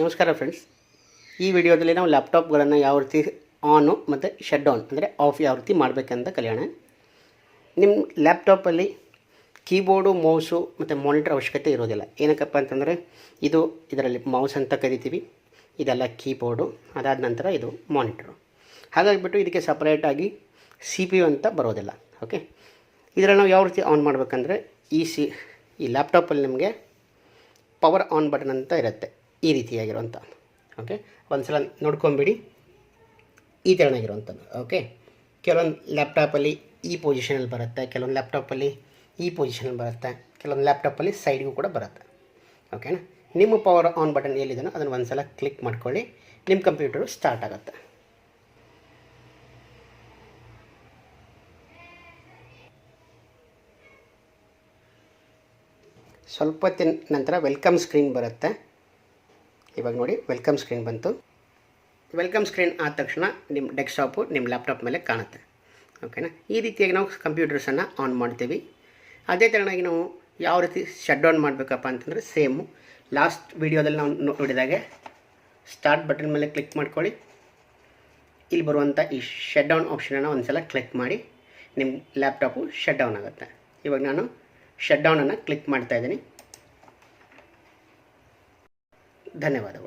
ನಮಸ್ಕಾರ ಫ್ರೆಂಡ್ಸ್ ಈ ವಿಡಿಯೋದಲ್ಲಿ ನಾವು ಲ್ಯಾಪ್ಟಾಪ್ಗಳನ್ನು ಯಾವ ರೀತಿ ಆನು ಮತ್ತು ಶಟ್ ಡೌನ್ ಅಂದರೆ ಆಫ್ ಯಾವ ರೀತಿ ಮಾಡಬೇಕಂತ ಕಲಿಯೋಣ. ನಿಮ್ಮ ಲ್ಯಾಪ್ಟಾಪಲ್ಲಿ ಕೀಬೋರ್ಡು ಮೌಸು ಮತ್ತು ಮಾನಿಟರ್ ಅವಶ್ಯಕತೆ ಇರೋದಿಲ್ಲ. ಏನಕ್ಕಪ್ಪ ಅಂತಂದರೆ ಇದು ಇದರಲ್ಲಿ ಮೌಸ್ ಅಂತ ಕರಿತೀವಿ. ಇದೆಲ್ಲ ಕೀಬೋರ್ಡು ಅದಾದ ನಂತರ ಇದು ಮಾನಿಟ್ರು ಹಾಗಾಗಿಬಿಟ್ಟು ಇದಕ್ಕೆ ಸಪ್ರೇಟಾಗಿ ಸಿ ಪಿ ಯು ಅಂತ ಬರೋದಿಲ್ಲ. ಓಕೆ ಇದರಲ್ಲಿ ನಾವು ಯಾವ ರೀತಿ ಆನ್ ಮಾಡಬೇಕಂದ್ರೆ ಈ ಸಿ ಈ ಲ್ಯಾಪ್ಟಾಪಲ್ಲಿ ನಿಮಗೆ ಪವರ್ ಆನ್ ಬಟನ್ ಅಂತ ಇರುತ್ತೆ. ಈ ರೀತಿಯಾಗಿರುವಂಥ ಓಕೆ ಒಂದು ಸಲ ನೋಡ್ಕೊಂಬಿಡಿ. ಈ ಥರನಾಗಿರುವಂಥದ್ದು ಓಕೆ ಕೆಲವೊಂದು ಲ್ಯಾಪ್ಟಾಪಲ್ಲಿ ಈ ಪೊಸಿಷನಲ್ಲಿ ಬರುತ್ತೆ, ಕೆಲವೊಂದು ಲ್ಯಾಪ್ಟಾಪಲ್ಲಿ ಈ ಪೊಸಿಷನಲ್ಲಿ ಬರುತ್ತೆ, ಕೆಲವೊಂದು ಲ್ಯಾಪ್ಟಾಪಲ್ಲಿ ಸೈಡ್ಗೂ ಕೂಡ ಬರುತ್ತೆ. ಓಕೆನಾ ನಿಮ್ಮ ಪವರ್ ಆನ್ ಬಟನ್ ಎಲ್ಲಿದೆಯೋ ಅದನ್ನು ಒಂದು ಸಲ ಕ್ಲಿಕ್ ಮಾಡ್ಕೊಳ್ಳಿ. ನಿಮ್ಮ ಕಂಪ್ಯೂಟರು ಸ್ಟಾರ್ಟ್ ಆಗುತ್ತೆ. ಸ್ವಲ್ಪ ಹೊತ್ತಿನ ನಂತರ ವೆಲ್ಕಮ್ ಸ್ಕ್ರೀನ್ ಬರುತ್ತೆ. ಇವಾಗ ನೋಡಿ ವೆಲ್ಕಮ್ ಸ್ಕ್ರೀನ್ ಬಂತು. ವೆಲ್ಕಮ್ ಸ್ಕ್ರೀನ್ ಆದ ತಕ್ಷಣ ನಿಮ್ಮ ಡೆಸ್ಕ್ಟಾಪು ನಿಮ್ಮ ಲ್ಯಾಪ್ಟಾಪ್ ಮೇಲೆ ಕಾಣುತ್ತೆ. ಓಕೆನಾ ಈ ರೀತಿಯಾಗಿ ನಾವು ಕಂಪ್ಯೂಟರ್ಸನ್ನು ಆನ್ ಮಾಡ್ತೀವಿ. ಅದೇ ಥರನಾಗಿ ನಾವು ಯಾವ ರೀತಿ ಶಟ್ ಡೌನ್ ಮಾಡಬೇಕಪ್ಪ ಅಂತಂದರೆ ಸೇಮು ಲಾಸ್ಟ್ ವೀಡಿಯೋದಲ್ಲಿ ನಾವು ನೋಡಿದಾಗೆ ಸ್ಟಾರ್ಟ್ ಬಟನ್ ಮೇಲೆ ಕ್ಲಿಕ್ ಮಾಡ್ಕೊಳ್ಳಿ. ಇಲ್ಲಿ ಬರುವಂಥ ಈ ಶಟ್ ಡೌನ್ ಆಪ್ಷನನ್ನು ಒಂದು ಸಲ ಕ್ಲಿಕ್ ಮಾಡಿ ನಿಮ್ಮ ಲ್ಯಾಪ್ಟಾಪು ಶಟ್ ಡೌನ್ ಆಗುತ್ತೆ. ಇವಾಗ ನಾನು ಶಟ್ ಡೌನನ್ನು ಕ್ಲಿಕ್ ಮಾಡ್ತಾ ಇದ್ದೀನಿ. ಧನ್ಯವಾದಗಳು.